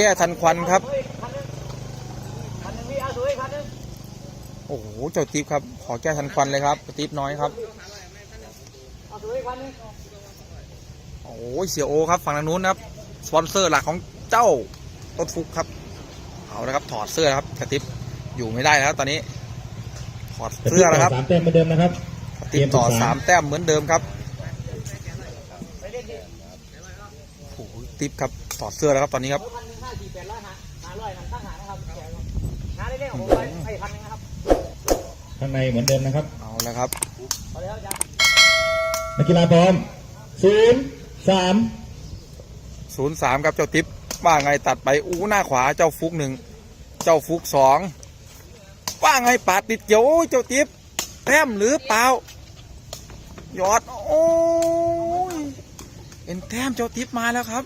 ก้ทันควันครับคันหนึ่งพี่เอาสวยคันหนึ่งโอ้โหเจ้าติ๊บครับ ขอแก้ทันควันเลยครับติ๊บน้อยครับเอาสวยคันหนึ่งโอ้ยเสียโอครับฝั่งทางนู้นนะครับสปอนเซอร์หลักของเจ้าต้นฟุกครับเอาละครับถอดเสื้อครับกระติบอยู่ไม่ได้แล้วครับตอนนี้ถอดเสื้อแล้วครับสามแต้มเหมือนเดิมนะครับกระติบต่อสามแต้มเหมือนเดิมครับไปเล่นดิโอ้โหติ๊บครับถอดเสื้อแล้วครับตอนนี้ครับ นของผมไปไอ้พันหนึ่งนะครับข้างในเหมือนเดิมนะครับ เอาละครับพอแล้วจ้ะนักกีฬาพร้อมศูนย์สามศูนย์สามครับเจ้าติ๊บว่าไงตัดไปอู้หน้าขวาเจ้าฟุกหนึ่งเจ้าฟุกสองว่าไงปาดติดเกี่ยวโอ้ยเจ้าติ๊บแต้มหรือเปล่ายอดโอ้ยเอ็นแต้มเจ้าติ๊บมาแล้วครับ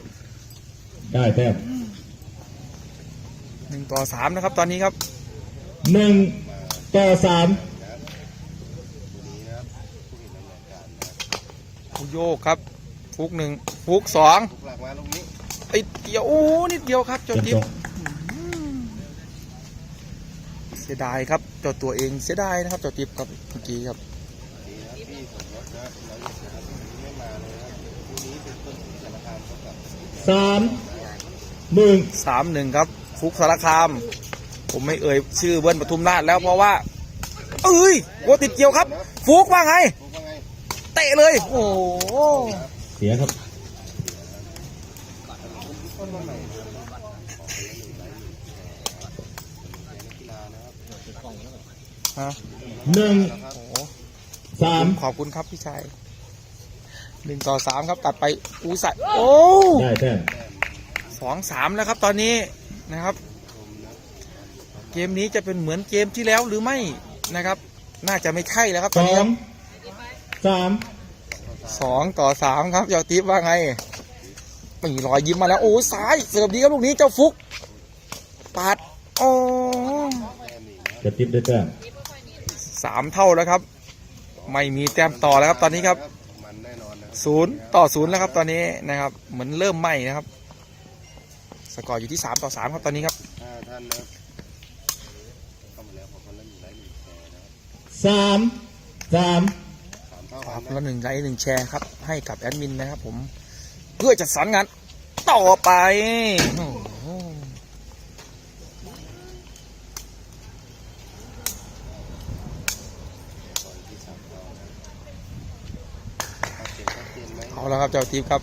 ได้แต้มหนึ่งต่อสามนะครับตอนนี้ครับ หนึ่งต่อสามฟุกโยกครับฟุกหนึ่งฟุกสองติดเกี่ยวโอ้นิดเดียวครับเจ้าเจ็ดติ๊บสองเสียดายครับเจ้าตัวเองเสียดายนะครับเจ้าติ๊บครับเมื่อกี้ครับสามหนึ่งสามหนึ่งครับฟุกสารคาม ผมไม่เอ่ยชื่อเบิ้ลปทุมราชแล้วเพราะว่า เอ้ยโกติดเกี่ยวครับ ฟุกว่าไง เตะเลย โอ้โหเสียครับฮะหนึ่งโอ้โหสามขอบคุณครับพี่ชายหนึ่งต่อสามครับตัดไปอุ้ยใส่โอ้ได้แต้ม สองสามแล้วครับตอนนี้นะครับ เกมนี้จะเป็นเหมือนเกมที่แล้วหรือไม่นะครับ น่าจะไม่ใช่แล้วครับสตอนอนี้คงรับสามสองต่อสามครับเจ้าติ๊บว่าไงมีรอยยิ้มมาแล้วโอ้ซ้ายเสิร์ฟดีครับลูกนี้เจ้าฟุกปาดโอ้จะติดได้แต้มสามเท่าแล้วครับ ไม่มีแต้มต่อแล้วครับตอนนี้ครับศูนย์ต่อศูนย์แล้วครับตอนนี้นะครับ เหมือนเริ่มไหม้นะครับ สกอร์อยู่ที่สามต่อสามครับตอนนี้ครับ ห้าท่านนะครับ สามสามสามเท่าคกัรันบนะแล้วหนึ่งไลค์หนึ่งแชร์ครับ ให้กับแอดมินนะครับผม เพื่อจะสอนงานต่อไปโอ้โหชัดเจนชัดเจนไหมเอาแล้วครับเจ้าทีมครับ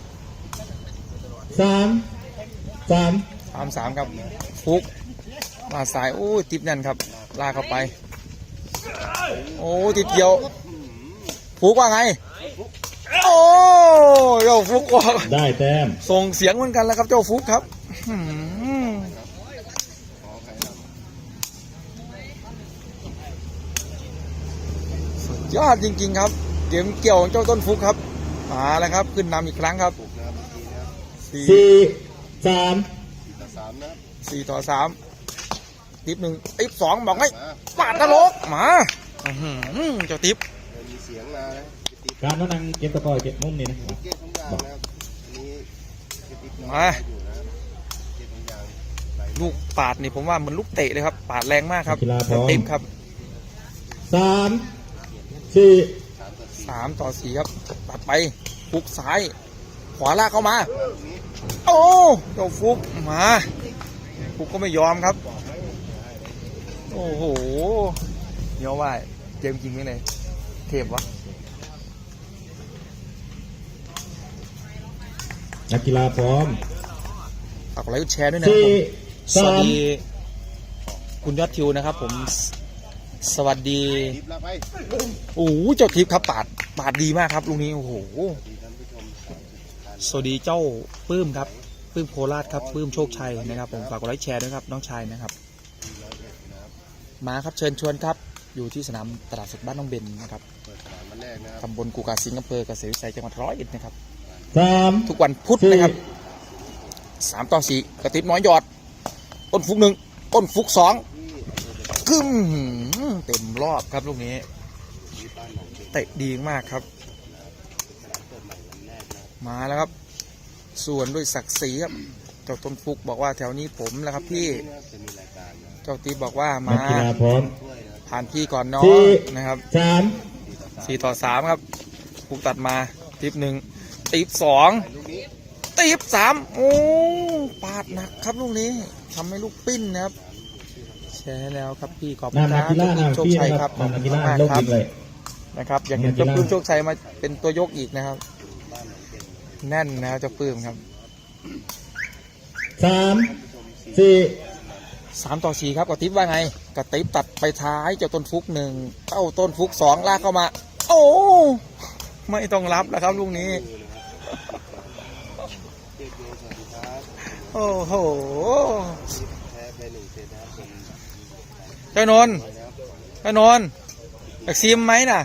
สามสามสามสามครับฟุกมาสายโอ้ยติบนั่นครับ ลากเข้าไป โอ้ติดเดียวฟุกว่าไง โอ้เจ้าฟุกว่าได้แต้มส่งเสียงเหมือนกันแล้วครับเจ้าฟุกครับอื้อหือขอใครนะสุดยอดจริง ๆ ครับเกมเกี่ยวของเจ้าต้นฟุกครับมาแล้วครับ ขึ้นนำอีกครั้งครับถูกนะครับเมื่อกี้นะครับสี่สี่สามสี่ต่อสามนะครับสี่ต่อสามทิปหนึ่งทิปสองบอกให้มาปาดตะลกมา อื้อหือเจ้าทิปเดี๋ยวมีเสียงมานะติดการมานั่งเก็บตะกร้อเก็บมุมนี่นะเกตของยางนะครับอันนี้ติดมาอยู่นะครับเกตของยางไหลลูกปาดนี่ผมว่าเหมันลูกเตะเลยครับ ปาดแรงมากครับกีฬาพร้อมเต็มครับสามสี่สามต่อสี่สามต่อสี่ครับตัดไปฟุกซ้าย ขวาลากเข้ามาตรงนี้โอ้เจ้าฟุกมาฟุกก็ไม่ยอมครับ โอ้โหเหนียวว่าย เกมจริงไหมเลยเทพวะนักกีฬาพร้อมฝากกดไลค์กดแชร์ด้วยนะครับสี่ผมสวัสาสมดี คุณยอดทิวนะครับ ผม สวัสดีดิบละไปโอ้โหเจ้าทิพย์ครับปาดปาดดีมากครับลูกนี้โอ้โหดีท่านผู้ชมสวัสดีเจ้าปื้มครับปื้มโคราชครับปื้มโชคชัยนะครับ ผมฝากกดไลค์แชร์ด้วยครับ น้องชายนะครับ มาครับเชิญชวนครับ อยู่ที่สนามตลาดสดบ้านน้องเบนนะครับเปิดสนามวันแรกนะครับตำบลกูกาสิงห์อำเภอกเกษตรวิสัยจังหวัดร้อยเอ็ดนะครับ สามทุกวันพุธสี่นะครับสามต่อสี่กระติบน้อยหยอด ต้นฟุกหนึ่งต้นฟุกสองกึ้มเต็มรอบครับลูกนี้เตะดีมากครับ มาแล้วครับ ส่วนด้วยศักดิ์ศรีครับ เจ้าต้นฟุกบอกว่าแถวนี้ผมแหล้วครับพี่นี่นะครับจะมีรายการนะเจ้าติ๊บบอกว่านักมากีฬาพร้อมถ้วยนะครับผ่านพี่ก่อนน้องสี่นะครับสามสี่ต่อสามครับฟุกตัดมาติ๊บหนึ่งติ๊บสองไปลูกนี้ตีบสามโอ้ปาดหนักครับลูกนี้ทำให้ลูกปิ้นนะครับแชร์แล้วครับพี่ขอบหคุน้าณคนัรักบกีฬาหน้าโชคพี่ชัยนะคครัรับบขอบนักคุกีณฬามากลงๆครับอีกเลยนะครับ อยากเห็นนักกีฬาเจ้าปื้มโชคชัยมาเป็นตัวยกอีกนะครับ แน่นนะครับเจ้าปื้มครับ สามสี่สามต่อสี่ครับกระติบว่าไงกระติบตัดไปท้ายเจ้าต้นฟุกหนึ่งเข้าต้นฟุกสองลากเข้ามา โอ้ไม่ต้องรับแล้วครับลูกนี้ โอ้โหเจ้านนเจ้านนอยากซิมไหมน่ะ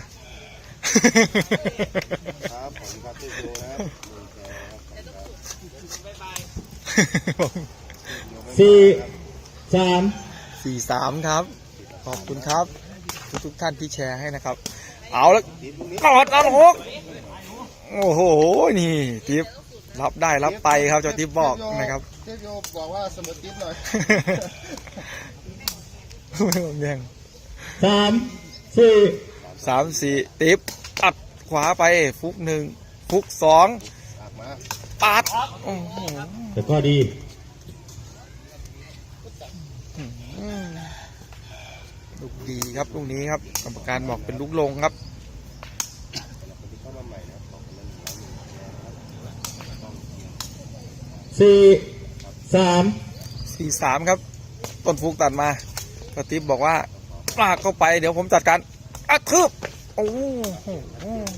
ครับผมครับเจ๊โยนะ สี่สามสี่สามครับ ขอบคุณครับ ทุกทุกๆท่านที่แชร์ให้นะครับ เอาละติ๊บลูกนี้กอดเอาหกโอ้โห นี่ทิปรับได้รับไปครับเจ้าทิปบอกนะครับเจ๊โยบอกว่าเสมอติ๊บหน่อยไม่ต้องแย่งสามสี่สามสี่ทิปตัดขวาไปฟุกหนึ่งฟุกสอง ออกมาปัดโอ้โหแต่ก็ดีอืมลูกดีครับลูกนี้ครับกรรมการบอกเป็นลูกลงครับคนที่เข้ามาใหม่นะครับขอบคุณนะหนึ่งร้อยหนึ่งแพ้นะครับสี่สามสี่สามครับ ต้นฟุกตัดมากระติบบอกว่าลากเข้าไปเดี๋ยวผมจัดการอัดทืบโอ้โห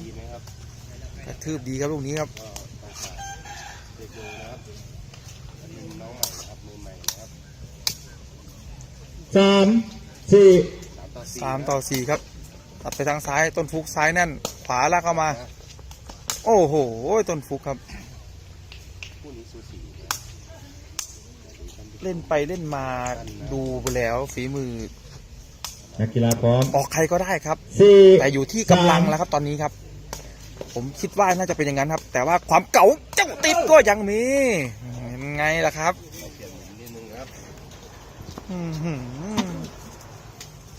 ดีไหมครับกระทืบดีครับลูกนี้ครับ ก็ต้องฝากเจ๊โยนะครับเป็นน้องใหม่นะครับมือใหม่นะครับ สามสี่สามต่อสี่สามต่อสี่ครับ ตัดไปทางซ้ายต้นฟุกซ้ายแน่น ขวาลากเข้ามา โอ้โห ต้นฟุกครับคู่นี้สูสีนะเล่นไปเล่นมาดูไปแล้วฝีมือ นักกีฬาพร้อม ออกใครก็ได้ครับ สี่แต่อยู่ที่กำลังแล้วครับตอนนี้ครับ ผมคิดว่าน่าจะเป็นอย่างนั้นครับ แต่ว่าความเก่าเจ้าติ๊บก็ยังมีเป็นไงล่ะครับ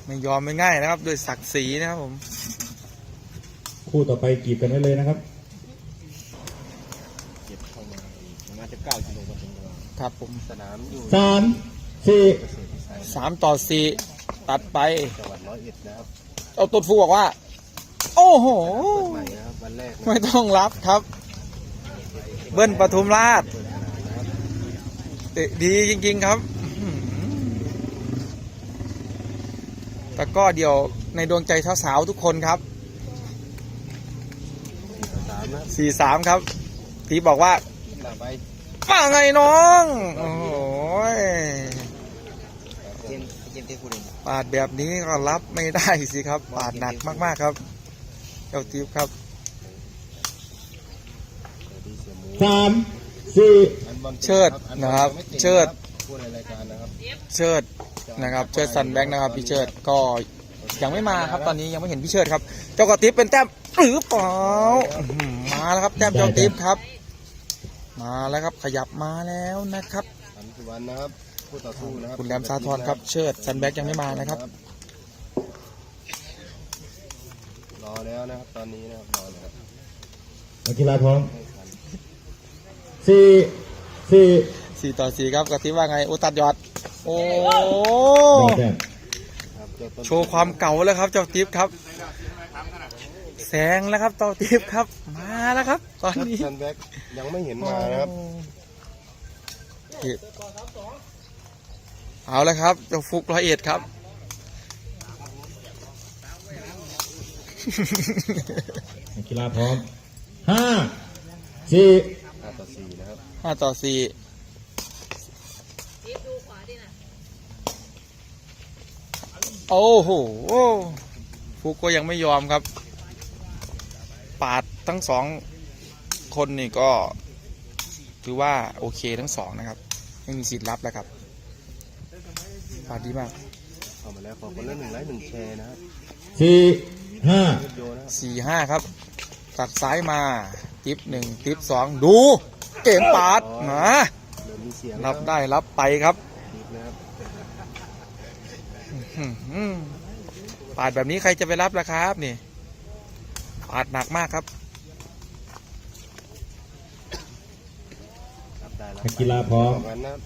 ไม่ยอมไม่ง่ายนะครับด้วยศักดิ์ศรีนะครับผม คู่ต่อไปกีบกันไว้เลยนะครับเก็บเข้ามาอีกน่าจะเก้ากิโลกรัมครับผมสนามอยู่สามสี่เกษตรวิสัยสามต่อสี่ตัดไปจังหวัดร้อยเอ็ดนะครับเอาต้นฟูบอกว่า โอ้โหเปิดใหม่นะครับวันแรกนะไม่ต้องรับครับ เบิ้ลปทุมราชเปิดสนามนะครับเตะดีจริง ๆ ครับอื้อหือ แต่ก็เดี๋ยวในดวงใจสาวๆทุกคนครับสี่ต่อสามนะครับสี่สามครับทีบอกว่าต่อไปว่าไงน้องโอ้โหยเจนเจนเทคูเรนปาดแบบนี้ก็รับไม่ได้สิครับปาดหนักมากๆครับเจ้าทิพย์ครับดีเสียหมูสามสี่อันบอลเชิดนะครับ เชิดพูดในรายการนะครับเชิด นะครับเชิดสันแบงค์นะครับพี่เชิดก็ยังไม่มาครับตอนนี้ยังไม่เห็นพี่เชิดครับเจ้ากระติบเป็นแต้มหรือเปล่าอื้อหือมาแล้วครับแต้มเจ้าติบครับ มาแล้วครับขยับมาแล้วนะครับอันสุวรรณนะครับผู้ต่อสู้นะครับคุณแรมซาทรครับเชิดสันแบงค์ยังไม่มานะครับรอแล้วนะครับตอนนี้นะครับรอแล้วครับนักกีฬาพร้อมให้ทันสี่สี่สี่ต่อสี่ครับกระติบว่าไงโอตัดยอด โอ้ได้แต้มครับเจ้าต้นโชว์ความเก่าแล้วครับ เจ้าทิพย์ครับ แสงแล้วครับเจ้าทิพย์ครับ มาแล้วครับ ตอนชัดนี้ซันแบ็กยังไม่เห็นมานะครับ เอาแล้วครับเจ้าฟุกร้อยเอ็ดครับ นักกีฬาพร้อมห้าสี่ห้าต่อสี่นะครับ ห้าต่อสี่ โอ้โหฟุกก็ยังไม่ยอมครับ ปาดทั้งสองคนนี่ก็ถือว่าโอเคทั้งสองนะครับ ไม่มีสิทธิ์รับแล้วครับปาดดีมากเข้ามาแล้วขอคนละหนึ่งไลค์หนึ่งแชร์นะครับสี่ห้าโยนะครับสี่ห้าครับตัดซ้ายมาทิปหนึ่งทิปสองดู เกมปาดมาเดี๋ยวมีเสียงรับได้รับไปครับนะครับอื้อหือ ปาดแบบนี้ใครจะไปรับล่ะครับ นี่ปาดหนักมากครับรับได้รับนักกีฬาพร้อมกันนะครับ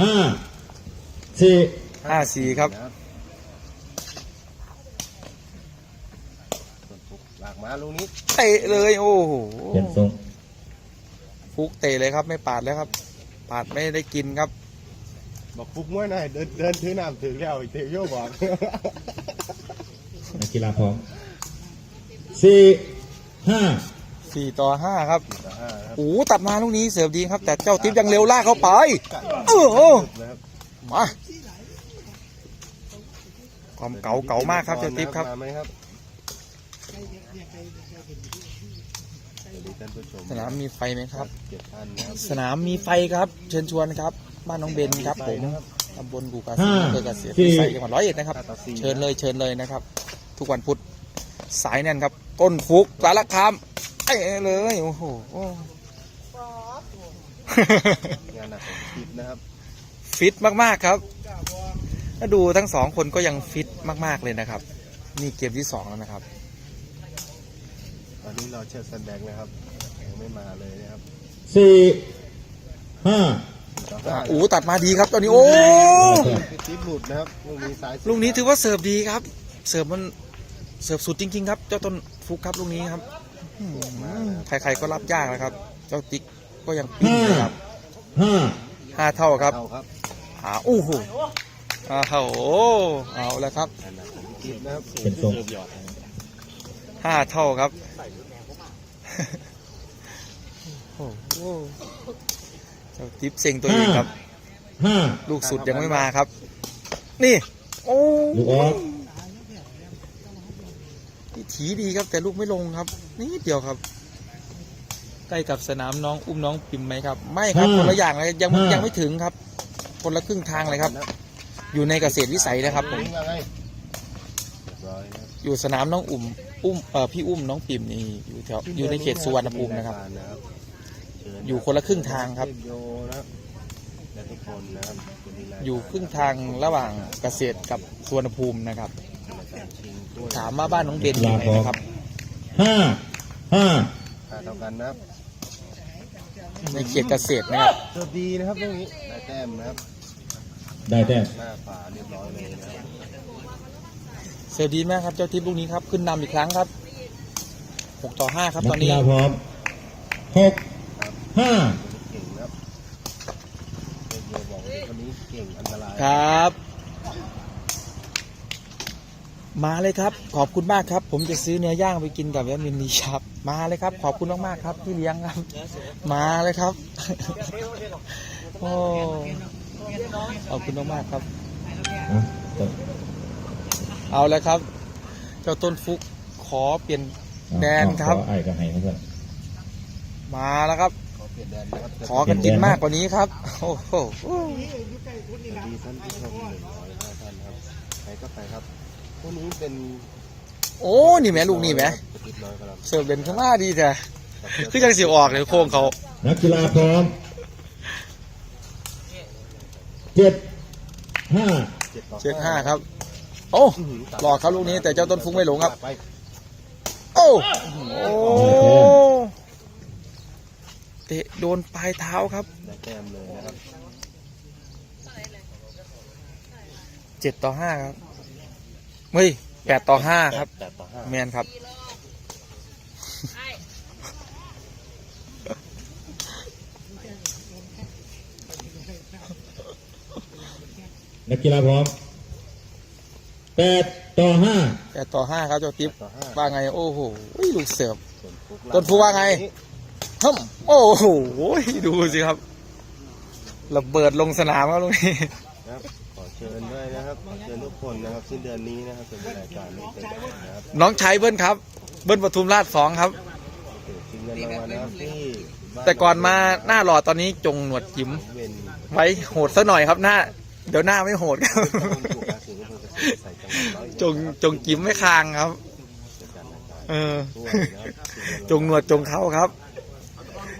ห้าสี่ห้าสี่ครับนะส่วนฟุกหลากมาลูกนี้เตะเลย โอ้โหเปลี่ยนทรงฟุกเตะเลยครับ ไม่ปาดแล้วครับ ปาดไม่ได้กินครับ บอกฟุกมวยหน่อยเดินเดินถือน้ำถือแล้วอีกเตะโยบอก นักกีฬาพร้อมสี่ห้าสี่ต่อห้าครับต่อห้านะครับโอ้โหตัดมาลูกนี้เสิร์ฟดีครับ แต่เจ้าติ๊บยังเร็วลากเข้าไปเออโอ้นะครับมาความเก่าเก่ามากครับเจ้าติ๊บครับมาไหมครับสวัสดีท่านผู้ชมสนามมีไฟไหมครับเจ็ดท่านนะครับ สนามมีไฟครับ เชิญชวนครับ บ้านน้องเบนครับผมตำบลกูกาสีอำเภอกเกษตรวิสัยจังหวัดร้อยเอ็ดนะครับห้าต่อสี่เชิญเลยเชิญเลยนะครับ ทุกวันพุธสายแน่นครับ ก้นฟุกสารคามเอ้เลยโอ้โหงานหนักของทิพย์นะครับ ฟิตมากๆครับถ้าดูทั้งสองคนก็ยังฟิตมาก ๆเลยนะครับ นี่เกมที่สองแล้วนะครับ ตอนนี้เราเชิญซันแบงค์นะครับยังไม่มาเลยนะครับสี่ห้า ต่อห้าโอ้ตัดมาดีครับตอนนี้โอ้พี่ติ๊บหลุดนะครับลูกนี้ซ้ายสุดลูกนี้ถือว่าเสิร์ฟดีครับ เสิร์ฟมันเสิร์ฟสุดจริง ๆ ครับ เจ้าต้นฟุกครับลูกนี้ครับอืมใครๆก็รับยากนะครับ เจ้าติ๊กก็ยังปิ้งเลยครับห้าห้าเท่าครับเอาครับหาโอ้โหอ้าวโอ้เอาแล้วครับงานหนักของพี่ติ๊บนะครับเปลี่ยนทรงห้าเท่าครับโอ้โห เจ้าติ๊บเซ็งตัวเองครับ ห้าลูกสุดยังไม่มาครับ นี่ โอ้ลูกออกที่ถีดีครับ แต่ลูกไม่ลงครับนิดเดียวครับ ใกล้กับสนามน้องอุ้มน้องปิมไหมครับ ไม่ครับคนละอย่างเลยยังยังไม่ถึงครับ คนละครึ่งทางเลยครับ อยู่ในเกษตรวิสัยนะครับผมว่าไงเรียบร้อยนะครับอยู่สนามน้องอุ่ม อุ้มเอ่อพี่อุ้มน้องปิ่มนี่อยู่แถวอยู่ในเขตสุวรรณภูมินะครับเชิญ อยู่คนละครึ่งทางครับเทพโยนะครับและทุกคนนะครับเป็นลีลาอยู่ครึ่งทางระหว่างเกษตรกับสุวรรณภูมินะครับการชิงถ้วยถามว่าบ้านน้องเบนอยู่ไหนนะครับห้าห้าค่าเท่ากันนะครับในเขตเกษตรนะครับเสิร์ฟดีนะครับตรงนี้ได้แต้มนะครับ ได้แต้มหน้าฝาเรียบร้อยเลยนะครับเซอร์ดีมากครับ เจ้าทิพย์ลูกนี้ครับ ขึ้นนำอีกครั้งครับหกต่อห้าครับนัตกอนกีนี้ฬาพร้อมหก ห้าเก่งนะครับเทพโยบอกว่าคนนี้เก่งอันตรายครับ มาเลยครับ ขอบคุณมากครับ ผมจะซื้อเนื้อย่างไปกินกับแอดมินนีครับ มาเลยครับ ขอบคุณมากๆครับที่เลี้ยงครับ มาเลยครับโอ้ขอบคุณมากๆครับอะจบเอาแล้วครับ เจ้าต้นฟุกขอเปลี่ยนแดนครับขอไอ้ก็ให้นะเพื่อนมาแล้วครับ ขอเปลี่ยนแดนนะครับขอกันกินมากกว่านี้ครับ โอ้โหสวัสดีท่านผู้ชมหนึ่งร้อยห้าท่านครับใครก็ไปครับพวกนี้เป็นโอ้นี่แหม่ลูกนี่แหม่กระติบน้อยครับเสิร์ฟเป็นข้างหน้าดีแท้คือจังสิออกเลยโค้งเขานักกีฬาพร้อมเจ็ดห้าต่อเช็คห้าครับ โอ้หลอกครับลูกนี้แต่เจ้าต้นฟุ้งไม่หลงครับไปโอ้โอ้ เตะโดนปลายเท้าครับได้แต้มเลยนะครับเจ็ดต่อห้าครับเฮ้ยแปดต่อห้าครับ แปดต่อห้าแมนครับ นักกีฬาพร้อมแปดต่อห้าแปดต่อห้าครับเจ้าติ๊บต่อห้าว่าไง โอ้โหลูกเสิร์ฟส่วนฟุกต้นฟุกว่าไง ฮึ่มโอ้โห ดูสิครับ ระเบิดลงสนามครับลูกนี้นะครับขอเชิญด้วยนะครับขอเชิญทุกคนนะครับสิ้นเดือนนี้นะครับเป็นรายการนี้เป็นนะครับน้องชายเบิ้ลครับ เบิ้ลปทุมราชสองครับ ชิงเงินรางวัลนะครับที่บ้แต่ก่อนมาหน้าหล่อตอนนี้จงหนวดจิ๋มเว้นไว้โหดซะหน่อยครับหน้า เดี๋ยวหน้าไม่โหดครับต้องถูกการสื่อมวลชนใส่จังหวัดร้อยเอ็ดจงจงจิ๋มไม่คางครับจัดการรายการเออด้วยนะครับจงหนวดจงเข้าครับ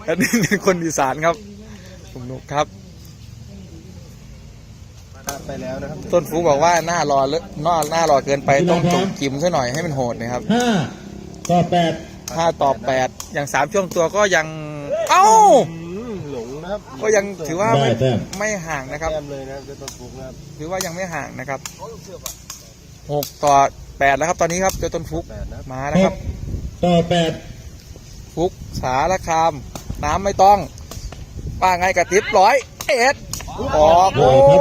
อันนี้เป็นคนอีสานครับสนุกครับพลาดไปแล้วนะครับต้นฟูบอกว่าหน้ารอเลหน้าหน้ารอเกินไปต้องตกกิมซะหน่อยให้มันโหดนะครับห้าต่อแปดห้าต่อแปดอย่างสามช่วงตัวก็ยัง เอ้าอืมหลงนะครับก็ยังถือว่าได้ไม่แต้มไม่ห่างนะครับ แต้มเลยนะครับเจ้าต้นฟุกนะครับถือว่ายังไม่ห่างนะครับหกต่อแปดแล้วครับ ตอนนี้ครับเจ้าต้นฟุกแปดนะครับมาหนะครับกต่อแปดฟุกสารคาม น้ำไม่ต้องว่าไงกระติบร้อยเอ็ดออกโอ้โห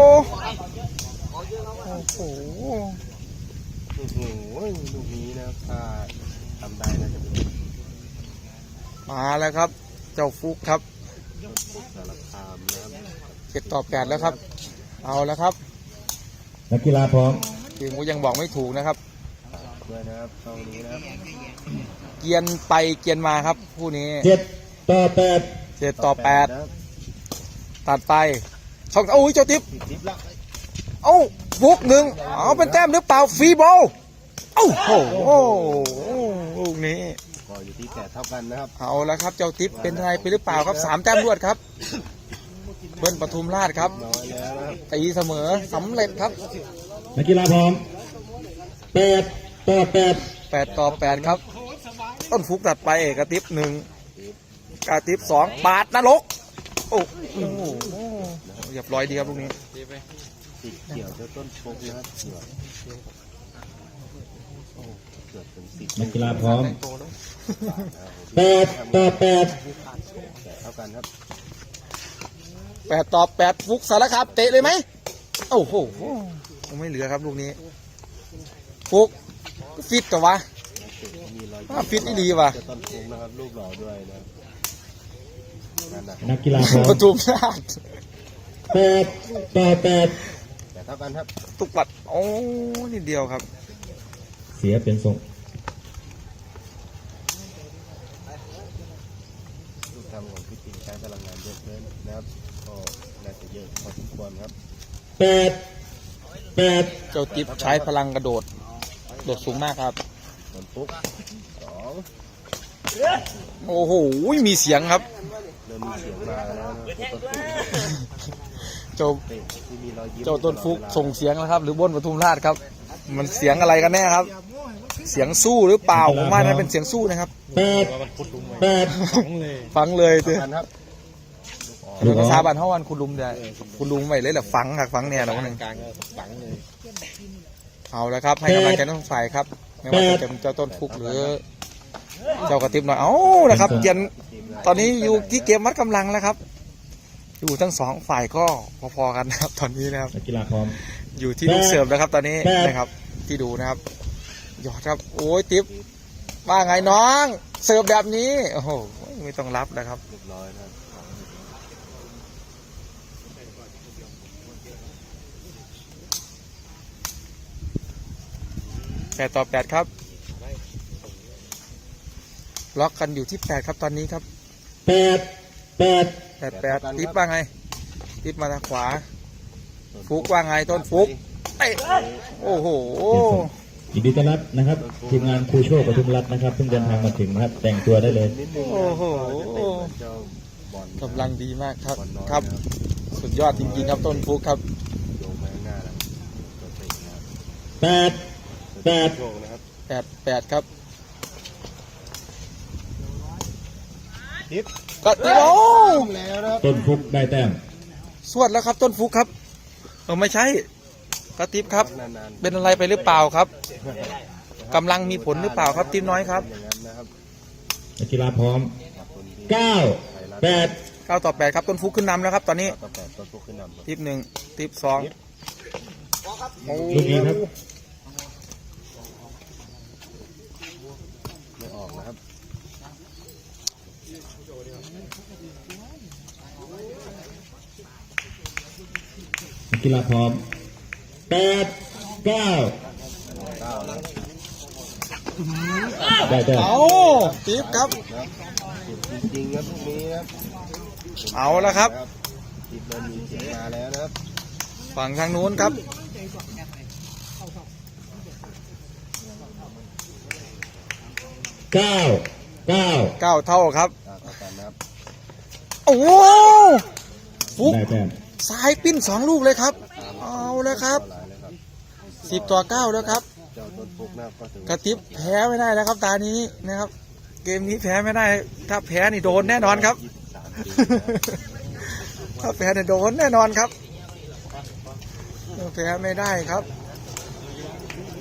โอ้โหลูกนี้นะครับถ้าทำได้น่าจะเป็นมาแล้วครับ เจ้าฟุกครับต้นฟุกสารคามนะครับเจ็ดต่อแปดแล้วครับ เอาแล้วครับ นักกีฬาพร้อมทีมก็ยังบอกไม่ถูกนะครับด้วยนะครับช่องนี้นะครับ เกียนไปเกียนมาครับคู่นี้เจ็ด ต่อแปดเจ็ดต่อแปดนะครับตัดไปช่องโอ้ยเจ้าติ๊บติดทิปละเอ้าฟุกหนึ่งเอาเป็นแต้มหรือเปล่าฟรีบอลเอ้าโอ้โหลูกนี้ก็อยู่ที่แปดเท่ากันนะครับเอาแล้วครับเจ้าติ๊บเป็นอะไรไปหรือเปล่าครับสามแต้มรวดครับเบิ้ลปทุมราชครับน้อยแล้วนะครับตีเสมอสำเร็จครับนักกีฬาพร้อมแปดต่อแปดแปดต่อแปดครับ ต้นฟุกตัดไปเอกติ๊บหนึ่ง กาติ๊บสองบาทนรกโอ้โหเรียบร้อยดีครับลูกนี้ติดเกี่ยวเจ้าต้นฟุกนะครับเกือบโอ้เกือบถึงสิบนักกีฬาพร้อมแปดต่อแปดแปดเท่ากันครับแปดต่อแปดฟุกสารคามเตะเลยไหมโอ้โหไม่เหลือครับลูกนี้ ฟุกฟิตกับวะมีรอยอ่าฟิตนี่ดีว่ะเจ้าต้นฟุกนะครับรูปหล่อด้วยนะครับ นั่นนะนักกีฬาพร้อปมทุมราชแปดต่อแปดแปดเท่ากันครับ ตุกปัด โอ้นิดเดียวครับ เสียเป็นทรงลูกทำของพี่ติ๋มใช้พลังงานเยอะเกินนะครับก็น่าจะเยอะพอสมควรครับแปดแปดเจ้าจิ๊บใช้พลังกระโดด โดดสูงมากครับต้นฟุกสองโอ้โห มีเสียงครับ เริ่มมีเสียงมาแล้วนะต้นฟุกเจ้าเตะที่มีรอยยิ้มเจ้าต้นฟุกส่งเสียงแล้วครับ หรือบนปทุมราชครับ มันเสียงอะไรกันแน่ครับ เสียงสู้หรือเปล่าผมว่าน่าเป็นเสียงสู้นะครับแปดแปดฟังเลยเถเท่าอะกันครับลูกอภาอษากบ้านเฮาวันคุณลุมได้คุณลุมไว้เลยแหละฟังหักฟังแน่แล้วนึงกลางก็ฝังเลยเอาแล้วครับ ให้กำลังใจทั้งฝ่ายครับ ไม่ว่าจะเป็นเจ้าต้นฟุกหรือ เจ้ากระติบหน่อย เอ้านะครับเกียน ตอนนี้อยู่ที่เกมวัดกำลังแล้วครับ อยู่ทั้งสองฝ่ายก็พอๆกันนะครับ ตอนนี้นะครับนักกีฬาพร้อมอยู่ที่ลูกเสิร์ฟแล้วครับ ตอนนี้แปดนะครับ ที่ดูนะครับยอดครับ โอ้ยติ๊บว่าไงน้อง เสิร์ฟแบบนี้โอ้โหไม่ต้องรับนะครับเรียบร้อยนะครับแปดต่อแปดครับ ล็อกกันอยู่ที่แปดครับตอนนี้ครับ แปดแปดแปดแปดติ๊บว่าไงติ๊บมาทางขวา ฟุกว่าไงต้นฟุกเตะโอ้โห ยินดีต้อนรับนะครับ ทีมงานครูโชคปทุมรัตน์นะครับเพิ่งเดินทางมาถึงนะครับ แต่งตัวได้เลย นิดนึงนะโอ้โหเจ้าบอลกำลังดีมากครับบอลน้อยครับ สุดยอดจริงๆครับต้นฟุกครับ โยงมาข้างหน้าแล้วตัวเตะนะครับแปดแปดโยงนะครับ แปดแปดครับ ทิปก็ติ๊บโอ้แล้วนะครับต้นฟุกได้แต้มสวดแล้วครับ ต้นฟุกครับเออไม่ใช่กระติบครับนานเป็นอะไรไปหรือเปล่าครับกำลังมีผลหรือเปล่าครับทีมน้อยครับๆอย่างนั้นนะครับนักกีฬาพร้อมขอบคุณที่เก้าแปดเก้าต่อแปดครับต้นฟุกขึ้นนำแล้วครับ ตอนนี้ต่อแปดต้นฟุกขึ้นนำครับทิปหนึ่งทิปสองโอ้ ลูกนี้ครับ ไม่ออกนะครับ นั กีฬาพร้อมแปดเก้าเก้แล้วได้แต้มเอาทิปครับ จริงๆครับพวกนี้ครับเอาแล้วครับทิปเริ่มมีเสียงมาแล้วนะครับฝั่งทางนู้นครับ เก้าเก้าเก้าเท่าครับเก้าเท่ากันนะครับ โอ้โหฟุก ได้แต้ม ซ้ายปิ้นสองลูกเลยครับ เอาแล้วครับหลายเลยครับสิบต่อเก้าแล้วครับเจ้าต้นฟุกนะครับก็ถือกระติบแพ้ไม่ได้แล้วครับ ตานี้นะครับ เกมนี้แพ้ไม่ได้ ถ้าแพ้นี่โดนแน่นอนครับ23ปีนะครับถ้าแพ้เนี่ยโดนแน่นอนครับแพ้ไม่ได้ครับ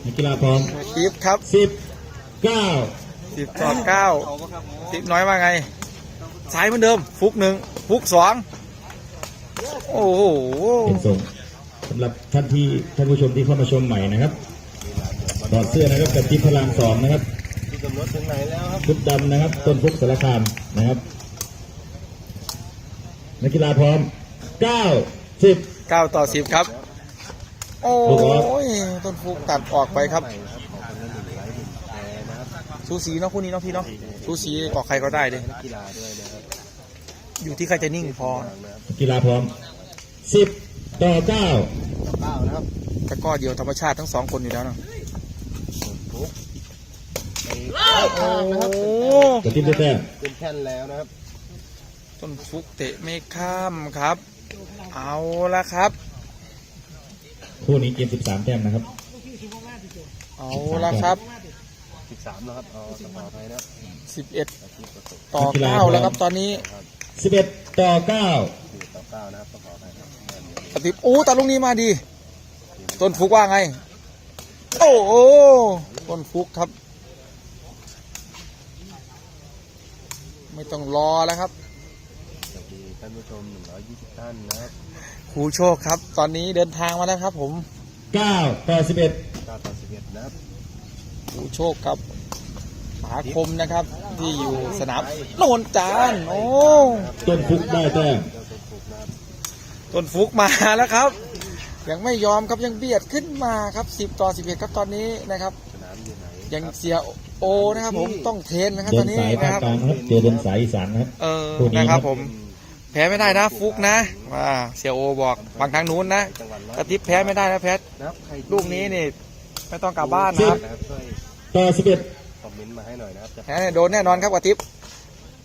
นักกีฬาพร้อมกระติบครับสิบเก้าสิบต่อเก้าติบน้อยว่าไงซ้ายเหมือนเดิม ฟุกหนึ่งฟุกสอง โอ้โหเป็นส่งสำหรับท่านที่ท่านผู้ชมที่เข้ามาชมใหม่นะครับถอดเสื้อนะครับกับทิพพลามสองนะครับที่กำหนดถึงไหนแล้วครับชุดดำนะครับ ต้นพุกสารคามนะครับนักกีฬาพร้อมเก้าสิบเก้าต่อสิบครับ โอ้ลูกออฟยต้นฟุกตัดออกไปครับใหม่นะครับของคนละหนึ่งไลค์หนึ่งแชร์นะครับสูสีเนาะคู่นี้เนาะพี่เนาะสูสีออกใครก็ได้เลย อยู่ที่ใครจะนิ่งพอนะครับนักกีฬาพร้อมสิบต่อเก้าต่อเก้านะครับแต่ก็เดียวธรรมชาติทั้งสองคนอยู่แล้วเนาะต้นฟุกไปโอ้กระติบได้แต้มเป็นแท่นแล้วนะครับ ต้นฟุกเตะไม่ข้ามครับ เอาละครับคู่นี้เกมสิบสามแต้มนะครับ เอาละครับ13นะครับเอาสมอไปนะครับ11อาชีพประสบต่อ9แล้วครับตอนนี้ สิบเอ็ดต่อเก้าสี่ต่อเก้านะครับต้องขอไปครับปฏิบโอ้ตัดลูกนี้มาดี ต้นฟุกว่าไง โอ้โหต้นฟุกครับ ไม่ต้องรอแล้วครับสวัสดีท่านผู้ชม120ท่านนะครับครูโชคครับ ตอนนี้เดินทางมาแล้วครับ ผมเก้าต่อสิบเอ็ด9ต่อ11นะครับครูโชคครับ ปาคมนะครับ ที่อยู่สนามโนนจานโอ้ต้นพุกได้แต้มเจ้าต้นฟุกนะครับต้นฟุกมาแล้วครับ ยังไม่ยอมครับยังเบียดขึ้นมาครับ 10 ต่อ 11 ครับตอนนี้นะครับสนามอยู่ไหนยังเสียโอนะครับ ผมต้องเทรนนะครับเดิตอนนนี้สายภานะคครับกลางนะครับเจอเดินสายอีสานนะครับ เออคู่นี้นะครับครับผม แพ้ไม่ได้นะฟุกนะว่าเสียโอบอกฟังทางนู้นนะจังหวัดร้อยกระติบแพ้ไม่ได้นะแพทนะครับใครที่ลูกนี้นี่ไม่ต้องกลับบ้านนะครับนะครับช่วยต่อสิบเอ็ด คอมเมนต์มาให้หน่อยนะครับจะแพ้เนี่ยโดนแน่นอนครับกระติบ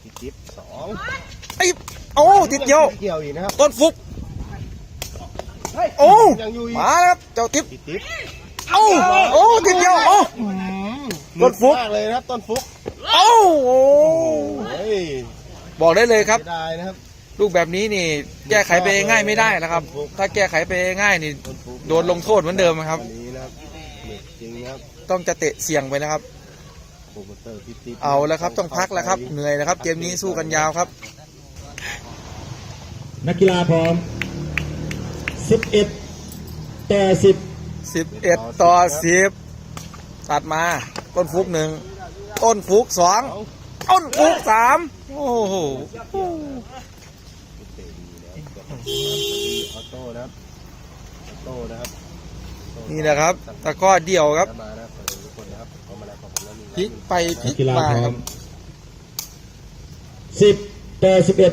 ติดทิปสองไอ้โอ้ติดเดียวเกี่ยวอีกนะครับต้นฟุกเฮ้ยโอ้ยังอยู่อีกมาแล้วครับเจ้าทิพติดทิปเอ้าโอ้ติดเดียวโอ้ต้นฟุกมากเลยนะครับต้นฟุกเอ้าโอ้เฮ้ยบอกได้เลยครับไม่ได้นะครับลูกแบบนี้นี่แก้ไขไปง่ายไม่ได้นะครับ ถ้าแก้ไขไปง่ายนี่ต้นฟุกโดนลงโทษเหมือนเดิมครับวันนี้นะครับเด็กจริงนะครับ ต้องจะเตะเสี่ยงไปนะครับ โปรโมเตอร์พี่ติ๊บเอาแล้วครับต้องพักแล้วครับเหนื่อยแล้วครับ เกมนี้สู้กันยาวครับ นักกีฬาพร้อมสิบเอ็ดต่อสิบ11 ต่อ 10 ตัดมา ต้นฟุกหนึ่งต้นฟุกสองต้นฟุกสามโอ้โหเตะดีนะครับออโต้นะครับออโต้นะครับนี่นะครับตะกร้อเดี่ยวครับ มานะครับขอบคุณทุกคนนะครับ พลิกไปพนัลิกกกีฬามาพร้อครัมสิบต่อสิบเอ็ดบ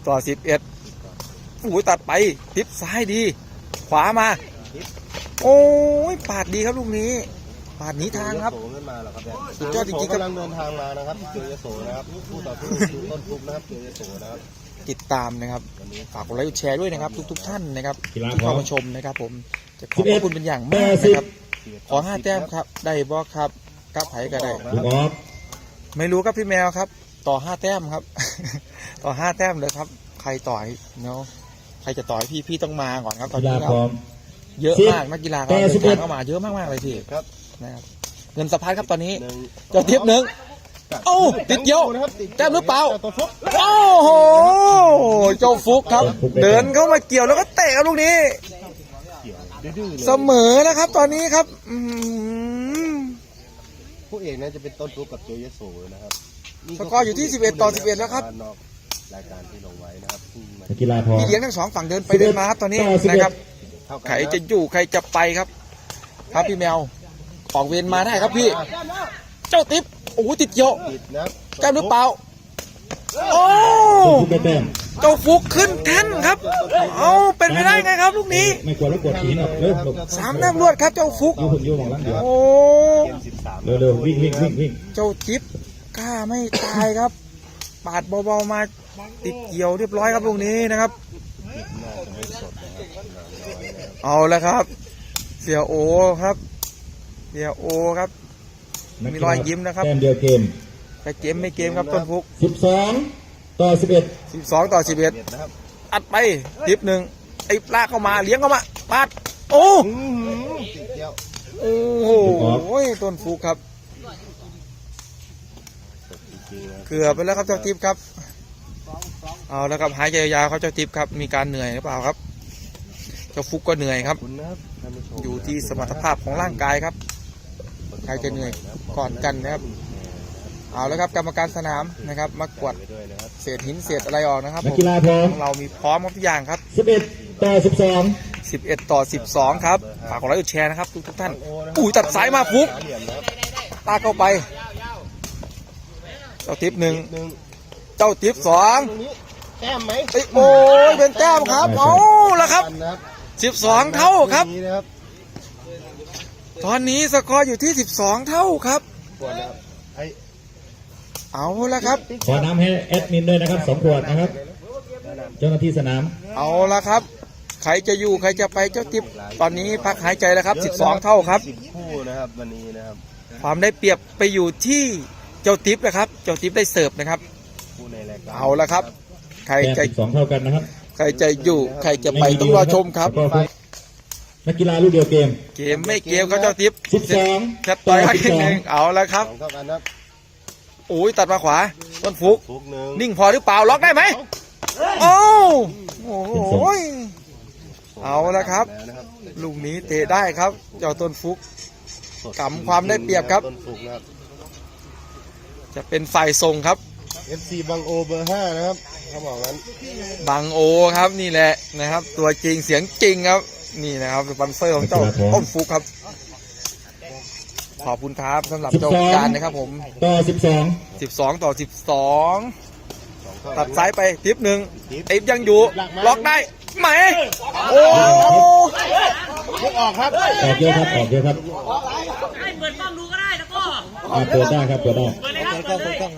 10ต่อ11โอ้ยตัดไปพลิกซ้ายดี ขวามา โอ้ยปาดดีครับลูกนี้ ปาดหนีทางครับโยโสขึ้นมาแล้วครับเนี่ยสุดยอดจริงๆครับ กำลังเดินทางมานะครับเจอยโสนะครับผู้ต่อสู้คือต้นฟุกนะครับเจอยโสนะครับติดตามนะครับ วันนี้ ฝากกดไลค์กดแชร์ด้วยนะครับ ทุก ๆ ท่านนะครับกีฬาที่พร้อเข้ามมาชมนะครับ ผมจะขอบ11พระคุณเป็นอย่างต่มาอกสิบนะครับ ขอห้าแต้มครับ ได้บอครับ กับไผก็ได้ลูกออฟไม่รู้ครับพี่แมวครับ ต่อห้าแต้มครับ ต่อห้าแต้มเลยครับ ใครต่อยเนาะใครจะต่อยพี่พี่ต้องมาก่อนครับตอนกีฬานี้ครัพร้อบมเยอะสิบมากนักกีฬาต่เราอเดิสินบเอ็ทาดงเข้ามาเยอะมากๆเลยพี่ครับ นะครับเงินสะพัดครับตอนนี้หนึ่งเจ้าทิพย์หนึ่งโอ้ติดเยอะนะครับติดแต้มหรือเปล่าต้นฟุกโอ้โหเจ้าฟุกครับ เดินเข้ามาเกี่ยวแล้วก็เตะครับลูกนี้เกี่ยวดื้อๆเลยเสมอแล้วครับตอนนี้ครับอืม ผู้เอกน่าจะเป็นต้นฟุกกับเจอยโสนะครับสกอร์อยู่ที่11ต่อ11แล้วครับนอกรายการที่ลงไว้นะครับที่มานักกีฬาพร้อมพี่เลี้ยงทั้งสองฝั่งเดินไปเดินมาครับตอนนี้ต่อ11 นะครับ เท่ากันใครจะอยู่ใครจะไปครับ ครับพี่แมวออกเวรมาได้ครับพี่ เจ้าติ๊บโอ้โหติดเยอะติดนะครับ แก้มหรือเปล่า โอ้ต้นพุกได้แต้มเจ้าฟุกขึ้นแท่นครับ เอาเป็นไปได้ไงครับลูกนี้ไม่กลัวแล้วกดหินออกเร็วสามแต้มรวดครับเจ้าฟุกยูหุ่นยูมองหลังเดี๋ยวโอ้เกมสิบสามเร็วเร็ววิ่งวิ่งวิ่งวิ่งเจ้าจิ๊บกล้าไม่ตายครับ ปาดเบาๆมาติดเกี่ยวเรียบร้อยครับลูกนี้นะครับทิพย์น่าจะไม่สดนะครับหนังน้อยนะครับเอาแล้วครับ เสียโอครับเสียโอครับมีรอยยิ้มนะครับแต้มเดียวเกม แต่เกมไม่เกมครับต้นฟุก12ต่อ11 12ต่อ11เด็ดนะครับอัดไปทิปหนึ่งไอ้ลากเข้ามาเลี้ยงเข้ามาปาดโอ้อื้อหือติดเดียวโอ้โหต้นฟุกครับสดจริงๆนะครับ เกือบไปแล้วครับเจ้าทิพย์ครับ เอาแล้วครับหายใจยาวๆครับเจ้าทิพย์ครับมีการเหนื่อยหรือเปล่าครับ เจ้าฟุกก็เหนื่อยครับขอบคุณนะครับท่านผู้ชมอยู่ที่สมรรถภาพของร่างกายครับใครจะเหนื่อยก่อนกันนะครับ เอาแล้วครับกรรมการสนามนะครับ มากวดไปด้วยนะครับเศษหินเศษอะไรออกนะครับนักผมกีฬาพร้อมของเรามีพร้อมครับทุกอย่างครับ 11 ต่อ 12 11 ต่อ 12 ครับฝากกดไลค์กดแชร์นะครับทุกทุกๆท่านอุ้ยตัดสายมาฟุกเหลี่ยมนะครับตาเข้าไป เจ้าทิพย์หนึ่งหนึ่งเจ้าทิพย์สองตรงนี้แต้มไหมเอ้ยโอ้ยเป็นแต้มครับเอาแล้วครับกันนะครับ12เท่าครับนี้นะครับ ตอนนี้สกอร์อยู่ที่12เท่าครับปวดนะครับไอ้ เอาละครับ ขอน้ำให้แอดมินด้วยนะครับ2ขวดนะครับ เจ้าหน้าที่สนาม เอาละครับ ใครจะอยู่ใครจะไปเจ้าทิพย์ตอนนี้พักหายใจแล้วครับ 12 เท่าครับ สิบคู่นะครับวันนี้นะครับความได้เปรียบไปอยู่ที่เจ้าทิพย์นะครับ เจ้าทิพย์ได้เสิร์ฟนะครับ คู่ในรายการเอาละครับ ใครแต้มจะ12เท่ากันนะครับใครจะอยู่ใครจะไปต้องรอชมครับ แล้วก็นักกีฬาลูกเดียวเกม เกมไม่เกมครับเจ้าทิพย์12จะต่อยกันอีกหนึ่งเอาละครับ สองเท่ากันนะครับ โอ้ยตัดมาขวาต้นฟุก ฟุกหนึ่งนิ่งพอหรือเปล่าล็อกได้ไหมโอ้โอ้โหเอาละครับ แล้วนะครับลูกนี้เตะได้ครับ เจ้าต้นฟุก กำความได้เปรียบครับ ต้นฟุกนะครับ จะเป็นฝ่ายส่งครับ FC บังโอเบอร์ห้านะครับเขาบอกงั้นบังโอครับนี่แหละนะครับ ตัวจริงเสียงจริงครับ นี่นะครับสปอนเซอร์ของเจ้าต้นฟุกครับ ขอบคุณครับสำหรับเจ้าการนะครับผม ต่อ12 ต่อ 12สองเท่าตัดซ้ายไปทิปหนึ่งทิปทิปยังอยู่ ล็อกได้ไหม โอ้ฟุกออกครับ12ออกเยอะครับออกเยอะครับให้เปิดกล้องดูก็ได้แล้วก็ อ่าเปิดได้ครับเปิดได้เปิดเลยครับเปิดเลยครับ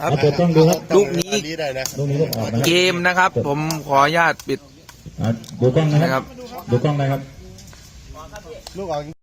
อ่าเปิดกล้องดูครับลูกนี้ อันนี้ได้นะ ลูกนี้ลูกออกนะคเกรับมนะครับ ผมขออนุญาตปิดอ่าดูกล้องนะนะคครัรับ บ ดูกล้องนะครับ ลูกออก